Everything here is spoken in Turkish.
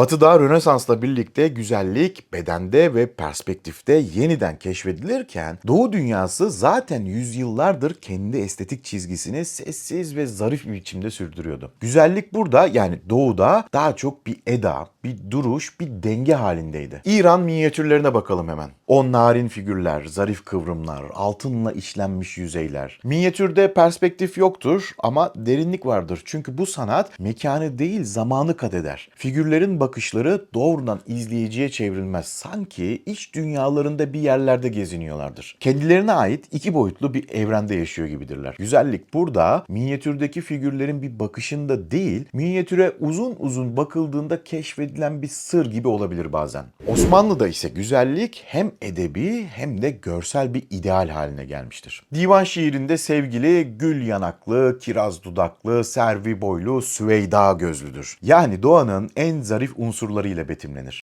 Batı'da Rönesans'la birlikte güzellik bedende ve perspektifte yeniden keşfedilirken Doğu dünyası zaten yüzyıllardır kendi estetik çizgisini sessiz ve zarif bir biçimde sürdürüyordu. Güzellik burada yani Doğu'da daha çok bir eda, bir duruş, bir denge halindeydi. İran minyatürlerine bakalım hemen. O narin figürler, zarif kıvrımlar, altınla işlenmiş yüzeyler. Minyatürde perspektif yoktur ama derinlik vardır. Çünkü bu sanat mekanı değil zamanı kat eder. Figürlerin bakışları doğrudan izleyiciye çevrilmez. Sanki iç dünyalarında bir yerlerde geziniyorlardır. Kendilerine ait iki boyutlu bir evrende yaşıyor gibidirler. Güzellik burada minyatürdeki figürlerin bir bakışında değil, minyatüre uzun uzun bakıldığında keşfedilen bir sır gibi olabilir bazen. Osmanlı'da ise güzellik hem edebi hem de görsel bir ideal haline gelmiştir. Divan şiirinde sevgili gül yanaklı, kiraz dudaklı, servi boylu, süveyda gözlüdür. Yani doğanın en zarif unsurlarıyla betimlenir.